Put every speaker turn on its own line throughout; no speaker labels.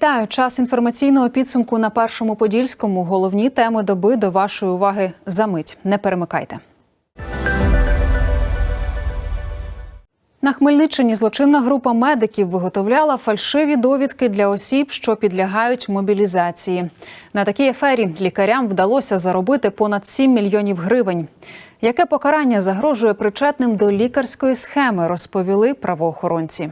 Вітаю! Час інформаційного підсумку на першому подільському. Головні теми доби до вашої уваги за мить. Не перемикайте. На Хмельниччині злочинна група медиків виготовляла фальшиві довідки для осіб, що підлягають мобілізації. На такій афері лікарям вдалося заробити понад 7 мільйонів гривень. Яке покарання загрожує причетним до лікарської схеми, розповіли правоохоронці.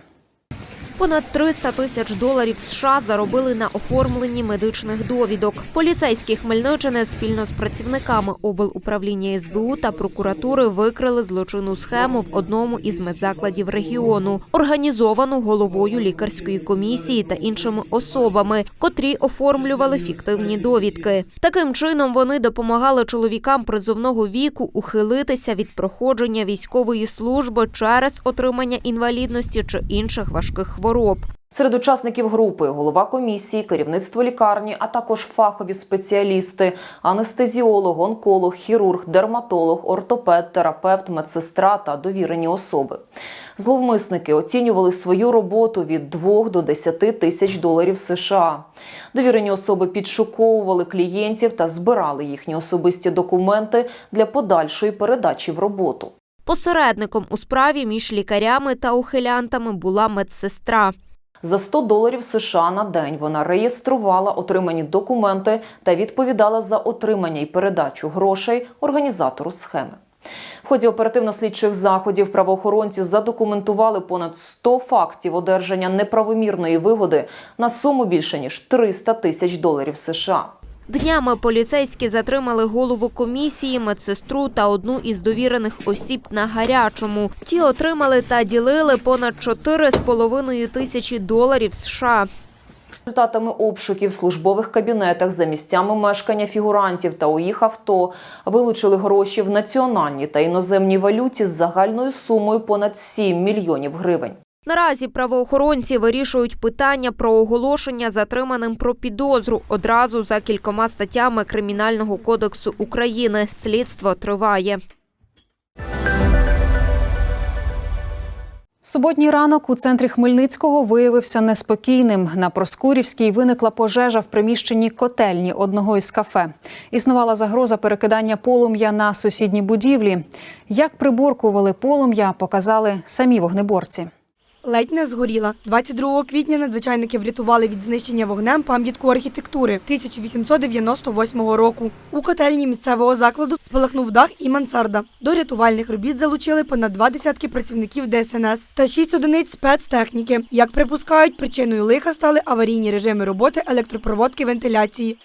Понад 300 тисяч доларів США заробили на оформленні медичних довідок. Поліцейські Хмельниччини спільно з працівниками облуправління СБУ та прокуратури викрили злочинну схему в одному із медзакладів регіону, організовану головою лікарської комісії та іншими особами, котрі оформлювали фіктивні довідки. Таким чином вони допомагали чоловікам призовного віку ухилитися від проходження військової служби через отримання інвалідності чи інших важких хвороб.
Серед учасників групи голова комісії, керівництво лікарні, а також фахові спеціалісти, анестезіолог, онколог, хірург, дерматолог, ортопед, терапевт, медсестра та довірені особи. Зловмисники оцінювали свою роботу від 2 до 10 тисяч доларів США. Довірені особи підшуковували клієнтів та збирали їхні особисті документи для подальшої передачі в роботу.
Посередником у справі між лікарями та ухилянтами була медсестра.
За 100 доларів США на день вона реєструвала отримані документи та відповідала за отримання і передачу грошей організатору схеми. В ході оперативно-слідчих заходів правоохоронці задокументували понад 100 фактів одержання неправомірної вигоди на суму більше ніж 300 тисяч доларів США.
Днями поліцейські затримали голову комісії, медсестру та одну із довірених осіб на гарячому. Ті отримали та ділили понад 4,5 тисячі доларів США.
Результатами обшуків в службових кабінетах за місцями мешкання фігурантів та у їх авто вилучили гроші в національній та іноземній валюті з загальною сумою понад 7 мільйонів гривень.
Наразі правоохоронці вирішують питання про оголошення затриманим про підозру одразу за кількома статтями Кримінального кодексу України. Слідство триває.
Суботній ранок у центрі Хмельницького виявився неспокійним. На Проскурівській виникла пожежа в приміщенні котельні одного із кафе. Існувала загроза перекидання полум'я на сусідні будівлі. Як приборкували полум'я, показали самі вогнеборці.
Ледь не згоріла. 22 квітня надзвичайники врятували від знищення вогнем пам'ятку архітектури 1898 року. У котельні місцевого закладу спалахнув дах і мансарда. До рятувальних робіт залучили понад два десятки працівників ДСНС та шість одиниць спецтехніки. Як припускають, причиною лиха стали аварійні режими роботи електропроводки вентиляції.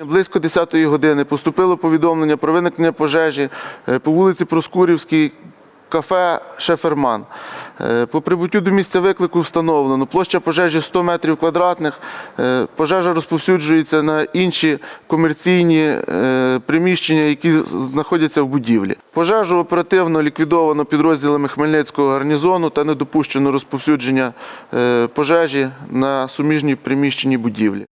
Близько 10-ї години поступило повідомлення про виникнення пожежі е, по вулиці Проскурівській, кафе Шеферман. Е, По прибуттю до місця виклику встановлено площа пожежі 100 метрів квадратних. Е, Пожежа розповсюджується на інші комерційні е, приміщення, які знаходяться в будівлі. Пожежу оперативно ліквідовано підрозділами Хмельницького гарнізону та не допущено розповсюдження пожежі на суміжні приміщені будівлі.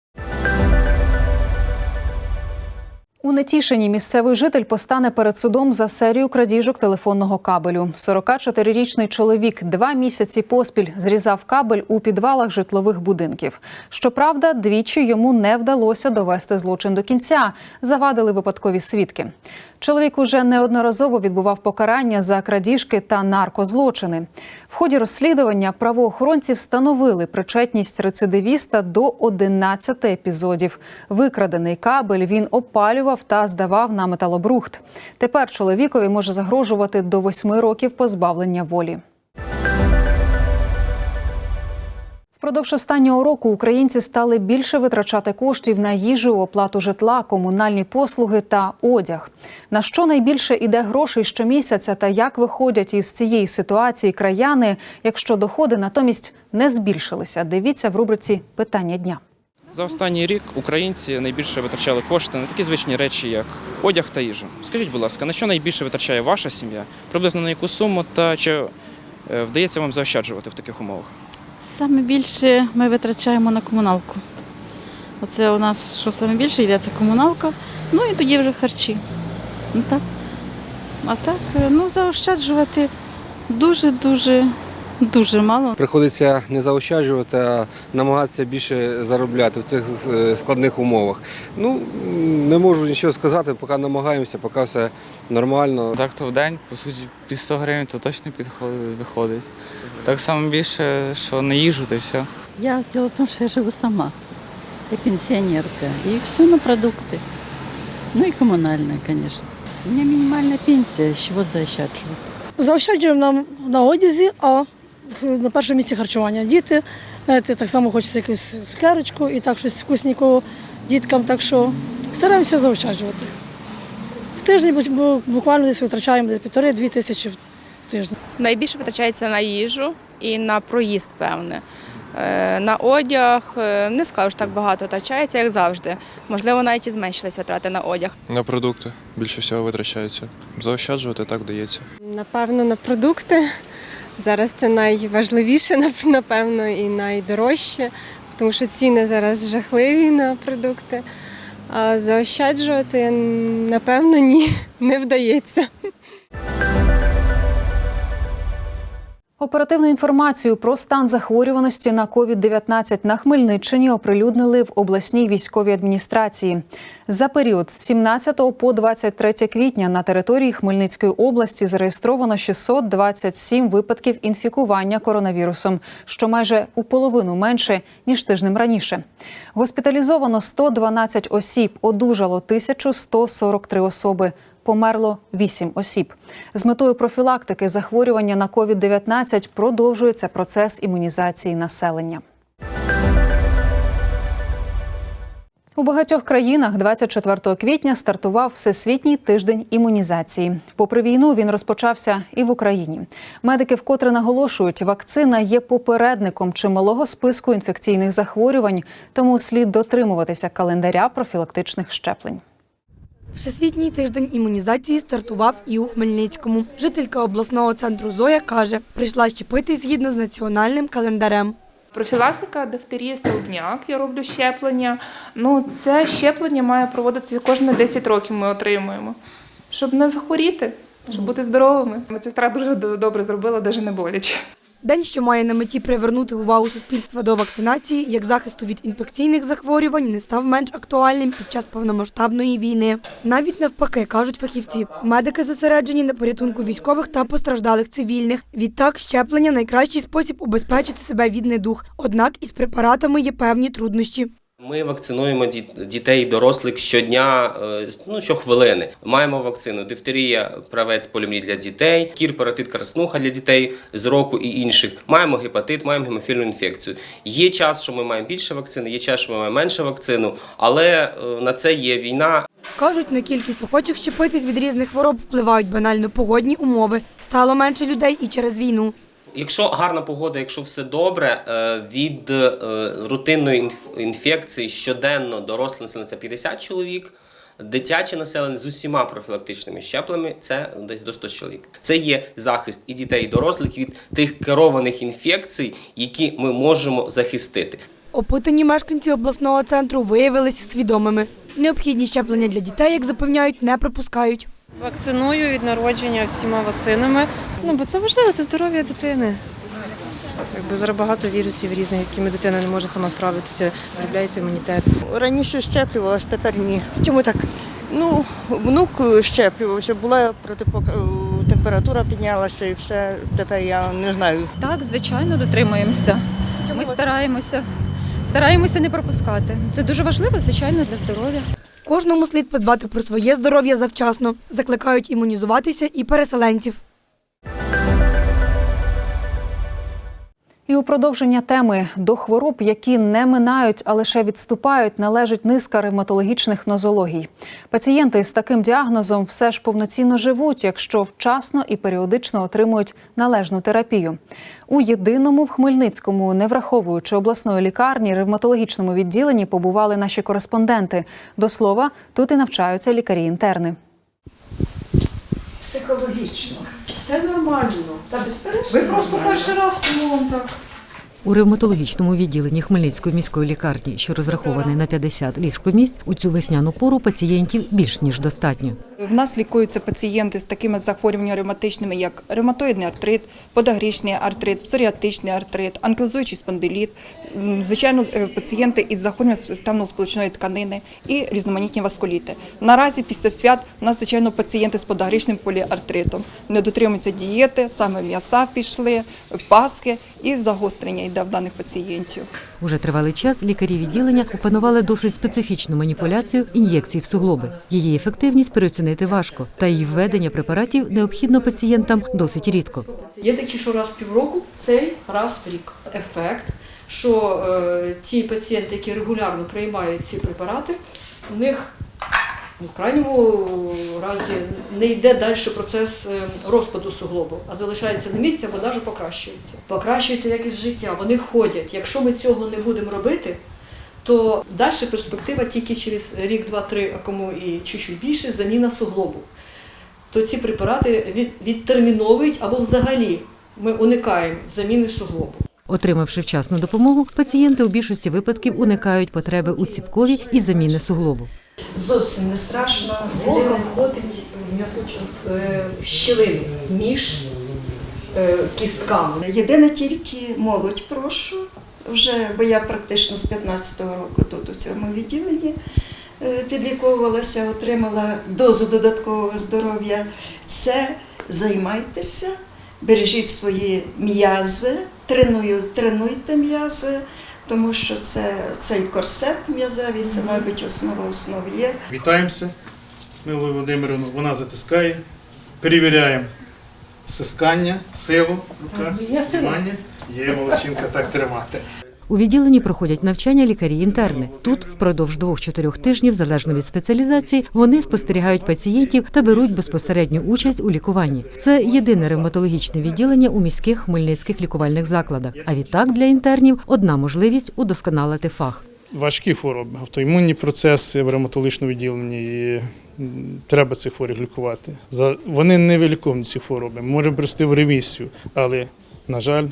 У Нетішині місцевий житель постане перед судом за серію крадіжок телефонного кабелю. 44-річний чоловік два місяці поспіль зрізав кабель у підвалах житлових будинків. Щоправда, двічі йому не вдалося довести злочин до кінця. Завадили випадкові свідки. Чоловік уже неодноразово відбував покарання за крадіжки та наркозлочини. В ході розслідування правоохоронці встановили причетність рецидивіста до 11 епізодів. Викрадений кабель він опалював та здавав на металобрухт. Тепер чоловікові може загрожувати до 8 років позбавлення волі. Впродовж останнього року українці стали більше витрачати коштів на їжу, оплату житла, комунальні послуги та одяг. На що найбільше іде грошей щомісяця та як виходять із цієї ситуації краяни, якщо доходи натомість не збільшилися? Дивіться в рубриці Питання дня.
За останній рік українці найбільше витрачали кошти на такі звичні речі, як одяг та їжа. Скажіть, будь ласка, на що найбільше витрачає ваша сім'я? Приблизно на яку суму та чи е, вдається вам заощаджувати в таких умовах?
Саме більше ми витрачаємо на комуналку. Оце у нас що саме більше йде, це комуналка, ну і тоді вже харчі. Ну так. А так, е, ну заощаджувати дуже-дуже Дуже мало.
Приходиться не заощаджувати, а намагатися більше заробляти в цих е, складних умовах. Ну не можу нічого сказати, поки намагаємося, поки все нормально.
Так то в день, по суті, під 100 гривень то точно підходить, виходить. Так само більше, що на їжу, то все.
Я дело в том, что я живу сама. Я пенсионерка. И все на продукты. Ну и коммунальные, конечно. У меня минимальная пенсия, с чего заощадживать?
Заощаджуємо на, на одязі, а на першому місці харчування. Діти, знаєте, так само хочеться якусь цукерочку і так щось вкусненького діткам, так що стараємося заощаджувати. В тиждень бу- бу- буквально десь витрачаємо півтори-дві тисячі в тиждень.
Найбільше витрачається на їжу і на проїзд, певне. Е, На одяг е, не скажу, що так багато витрачається, як завжди. Можливо, навіть і зменшились витрати на одяг.
На продукти більше всього витрачається. Заощаджувати так дається.
Напевно, на продукти. Зараз це найважливіше, нап- напевно, і найдорожче, тому що ціни зараз жахливі на продукти. А заощаджувати, напевно, ні, не вдається.
Оперативну інформацію про стан захворюваності на COVID-19 на Хмельниччині оприлюднили в обласній військовій адміністрації. За період з 17 по 23 квітня на території Хмельницької області зареєстровано 627 випадків інфікування коронавірусом, що майже у половину менше ніж тижнем раніше. Госпіталізовано 112 осіб, одужало 1143 особи. Померло 8 осіб. З метою профілактики захворювання на COVID-19 продовжується процес імунізації населення. У багатьох країнах 24 квітня стартував Всесвітній тиждень імунізації. Попри війну, він розпочався і в Україні. Медики вкотре наголошують, вакцина є попередником чималого списку інфекційних захворювань, тому слід дотримуватися календаря профілактичних щеплень.
Всесвітній тиждень імунізації стартував і у Хмельницькому. Жителька обласного центру Зоя каже, прийшла щепити згідно з національним календарем.
Профілактика дифтерії столбняк, я роблю щеплення. Ну, це щеплення має проводитися кожні 10 років ми отримуємо, щоб не захворіти, щоб бути здоровими. Медсестра дуже добре зробила, навіть не боляче.
День, що має на меті привернути увагу суспільства до вакцинації, як захисту від інфекційних захворювань, не став менш актуальним під час повномасштабної війни. Навіть навпаки, кажуть фахівці, медики зосереджені на порятунку військових та постраждалих цивільних. Відтак, щеплення найкращий спосіб убезпечити себе від недух. Однак із препаратами є певні труднощі.
Ми вакцинуємо діт- дітей і дорослих щодня, е, ну щохвилини. Маємо вакцину дифтерія, правець полімрій для дітей, кір, паротит, краснуха для дітей з року і інших. Маємо гепатит, маємо гемофільну інфекцію. Є час, що ми маємо більше вакцини, є час, що ми маємо менше вакцину, але е, на це є війна.
Кажуть, на кількість охочих щепитись від різних хвороб впливають банально погодні умови. Стало менше людей і через війну.
Якщо гарна погода, якщо все добре, е, від е, рутинної інфекції щоденно доросле населення це 50 чоловік. Дитяче населення з усіма профілактичними щепленнями це десь до 100 чоловік. Це є захист і дітей, і дорослих від тих керованих інфекцій, які ми можемо захистити.
Опитані мешканці обласного центру виявилися свідомими. Необхідні щеплення для дітей, як запевняють, не пропускають.
Вакциную від народження всіма вакцинами. Ну, бо це важливо, це здоров'я дитини. Якби зараз багато вірусів різних, якими дитина не може сама справитися, виробляється імунітет.
Раніше щеплювалася, тепер ні. Чому так? Ну, внук щеплювався, була протипок... е, температура піднялася і все. Тепер я не знаю.
Так, звичайно, дотримуємося. Ми стараємося, стараємося не пропускати. Це дуже важливо, звичайно, для здоров'я.
Кожному слід подбати про своє здоров'я завчасно. Закликають імунізуватися і переселенців.
І у продовження теми до хвороб, які не минають, а лише відступають, належить низка ревматологічних нозологій. Пацієнти з таким діагнозом все ж повноцінно живуть, якщо вчасно і періодично отримують належну терапію. У єдиному в Хмельницькому, не враховуючи обласної лікарні, ревматологічному відділенні побували наші кореспонденти. До слова, тут і навчаються лікарі-інтерни.
Психологічно.
Це нормально. Та безперечно. Ви просто перший раз, тому вам так.
У ревматологічному відділенні Хмельницької міської лікарні, що розрахований на 50 ліжкомісць, у цю весняну пору пацієнтів більш ніж достатньо.
В нас лікуються пацієнти з такими захворюваннями ревматичними, як ревматоїдний артрит, подагрічний артрит, псоріатичний артрит, анкілозуючий спондиліт, звичайно, е, пацієнти із захворюванням системно-сполучної тканини і різноманітні васкуліти. Наразі після свят у нас, звичайно, пацієнти з подагрічним поліартритом. Не дотримуються дієти, саме м'яса пішли, паски і загострення в даних пацієнтів.
Уже тривалий час лікарі відділення опанували досить специфічну маніпуляцію ін'єкцій в суглоби. Її ефективність переоцінити важко, та її введення препаратів необхідно пацієнтам досить рідко.
Є такі, що раз в півроку, цей раз в рік. Ефект, що е, ті пацієнти, які регулярно приймають ці препарати, у них в крайньому разі не йде далі процес е, розпаду суглобу, а залишається на місці або навіть покращується. Покращується якість життя, вони ходять. Якщо ми цього не будемо робити, то далі перспектива тільки через рік, два, три, а кому і чуть-чуть більше, заміна суглобу то ці препарати від, відтерміновують або взагалі ми уникаємо заміни суглобу.
Отримавши вчасну допомогу, пацієнти у більшості випадків уникають потреби у ціпкові і заміни суглобу.
Зовсім не страшно.
Голка входить в е, в щілину між е, кістками.
Єдине тільки молодь прошу, вже, бо я практично з 15-го року тут у цьому відділенні е, підліковувалася, отримала дозу додаткового здоров'я. Це займайтеся, бережіть свої м'язи, тренуйте м'язи, тому що це цей корсет м'язевий, це, мабуть, основа основ є.
Вітаємося, Милою Володимирівну. Вона затискає. Перевіряємо стискання, силу, рука,
Є сила.
тримання. Є молодчинка, так тримати.
У відділенні проходять навчання лікарі-інтерни. Тут впродовж двох-чотирьох тижнів, залежно від спеціалізації, вони спостерігають пацієнтів та беруть безпосередню участь у лікуванні. Це єдине ревматологічне відділення у міських хмельницьких лікувальних закладах. А відтак для інтернів одна можливість удосконалити фах.
Важкі хвороби, автоімунні процеси в ревматологічному відділенні, і треба цих хворих лікувати. Вони не виліковні, ці хвороби, може брести в ремісію, але, на жаль,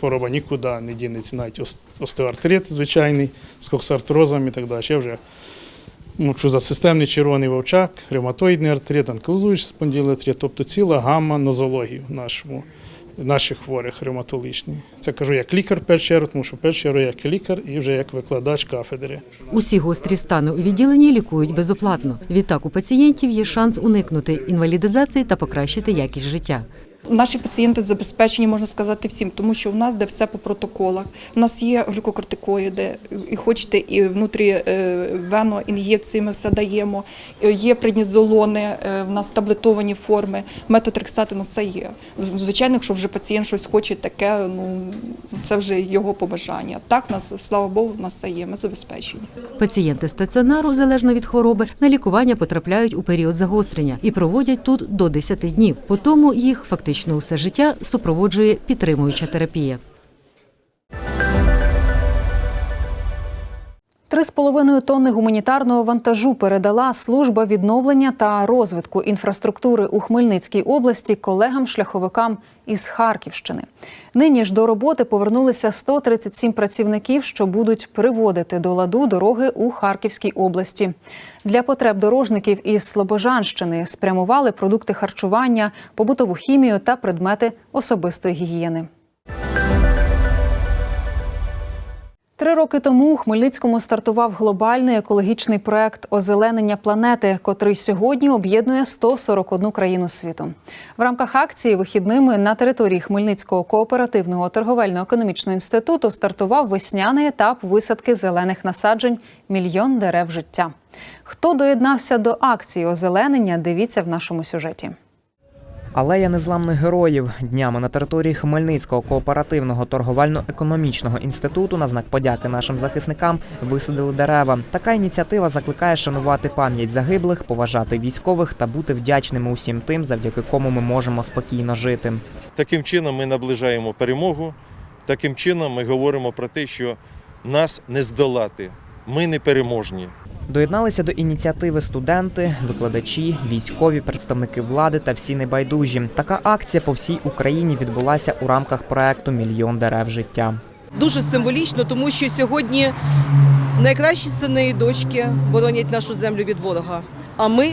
хвороба нікуди не дінеться, навіть остеоартрит звичайний, з коксартрозом і так далі. Я вже мовчу за системний червоний вовчак, ревматоїдний артрит, анкілозуючий спондилоартрит, тобто ціла гамма нозології в нашому, наших хворих ревматологічних. Це кажу як лікар першу тому що першу як лікар і вже як викладач кафедри.
Усі гострі стани у відділенні лікують безоплатно. Відтак у пацієнтів є шанс уникнути інвалідизації та покращити якість життя.
Наші пацієнти забезпечені, можна сказати, всім, тому що у нас де все по протоколах. У нас є глюкокортикоїди, і хочете, і внутрі е, вено ін'єкції ми все даємо. Е, Є преднізолони, е, в нас таблетовані форми, метотрексати, ну все є. Звичайно, якщо вже пацієнт щось хоче таке, ну це вже його побажання. Так, нас, слава Богу, в нас все є, ми забезпечені.
Пацієнти стаціонару, залежно від хвороби, на лікування потрапляють у період загострення і проводять тут до 10 днів. По тому їх фактично усе життя супроводжує підтримуюча терапія.
Три з половиною тонни гуманітарного вантажу передала служба відновлення та розвитку інфраструктури у Хмельницькій області колегам-шляховикам із Харківщини. Нині ж до роботи повернулися 137 працівників, що будуть приводити до ладу дороги у Харківській області. Для потреб дорожників із Слобожанщини спрямували продукти харчування, побутову хімію та предмети особистої гігієни. Три роки тому у Хмельницькому стартував глобальний екологічний проект озеленення планети, котрий сьогодні об'єднує 141 країну світу. В рамках акції вихідними на території Хмельницького кооперативного торговельно-економічного інституту стартував весняний етап висадки зелених насаджень Мільйон дерев життя. Хто доєднався до акції озеленення? Дивіться в нашому сюжеті.
Алея незламних героїв днями на території Хмельницького кооперативного торговельно-економічного інституту на знак подяки нашим захисникам висадили дерева. Така ініціатива закликає шанувати пам'ять загиблих, поважати військових та бути вдячними усім тим, завдяки кому ми можемо спокійно жити.
Таким чином ми наближаємо перемогу. Таким чином ми говоримо про те, що нас не здолати. Ми не переможні.
Доєдналися до ініціативи студенти, викладачі, військові, представники влади та всі небайдужі. Така акція по всій Україні відбулася у рамках проекту Мільйон дерев життя.
Дуже символічно, тому що сьогодні найкращі сини і дочки боронять нашу землю від ворога. А ми,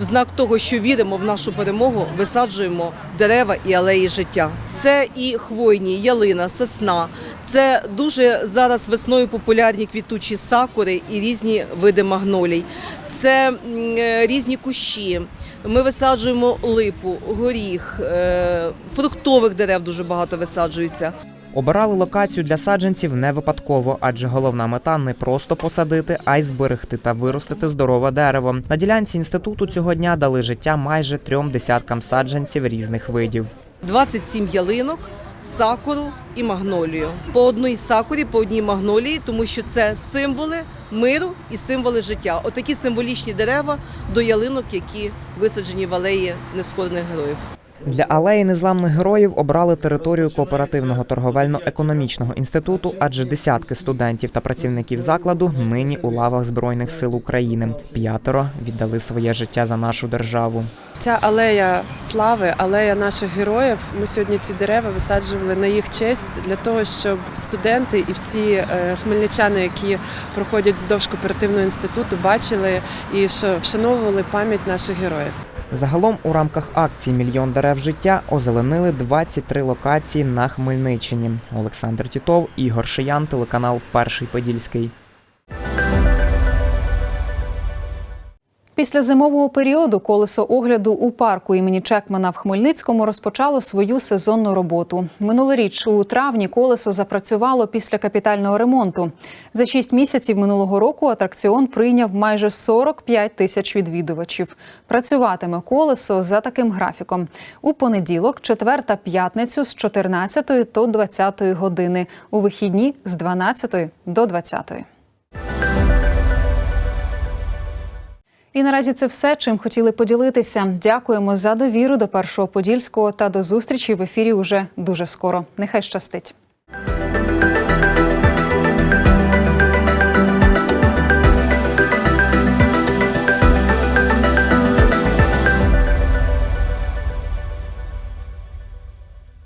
в знак того, що віримо в нашу перемогу, висаджуємо дерева і алеї життя. Це і хвойні, ялина, сосна. Це дуже зараз весною популярні квітучі сакури і різні види магнолій. Це е, різні кущі. Ми висаджуємо липу, горіх, е, фруктових дерев дуже багато висаджується.
Обирали локацію для саджанців не випадково, адже головна мета не просто посадити, а й зберегти та виростити здорове дерево. На ділянці інституту цього дня дали життя майже трьом десяткам саджанців різних видів.
27 ялинок, сакуру і магнолію. По одній сакурі, по одній магнолії, тому що це символи миру і символи життя. Отакі символічні дерева до ялинок, які висаджені в алеї нескорених героїв.
Для алеї незламних героїв обрали територію кооперативного торговельно-економічного інституту, адже десятки студентів та працівників закладу нині у лавах збройних сил України. П'ятеро віддали своє життя за нашу державу.
Ця алея слави, алея наших героїв. Ми сьогодні ці дерева висаджували на їх честь для того, щоб студенти і всі е, хмельничани, які проходять вздовж кооперативного інституту, бачили і вшановували пам'ять наших героїв.
Загалом у рамках акції Мільйон дерев життя озеленили 23 локації на Хмельниччині. Олександр Тітов, Ігор Шиян, телеканал Перший Подільський.
Після зимового періоду колесо огляду у парку імені Чекмана в Хмельницькому розпочало свою сезонну роботу. Минулоріч у травні колесо запрацювало після капітального ремонту. За шість місяців минулого року атракціон прийняв майже 45 тисяч відвідувачів. Працюватиме колесо за таким графіком: у понеділок, четвер та п'ятницю з 14 до 20 години, у вихідні з 12 до 20. І наразі це все, чим хотіли поділитися. Дякуємо за довіру до першого подільського та до зустрічі в ефірі уже дуже скоро. Нехай щастить.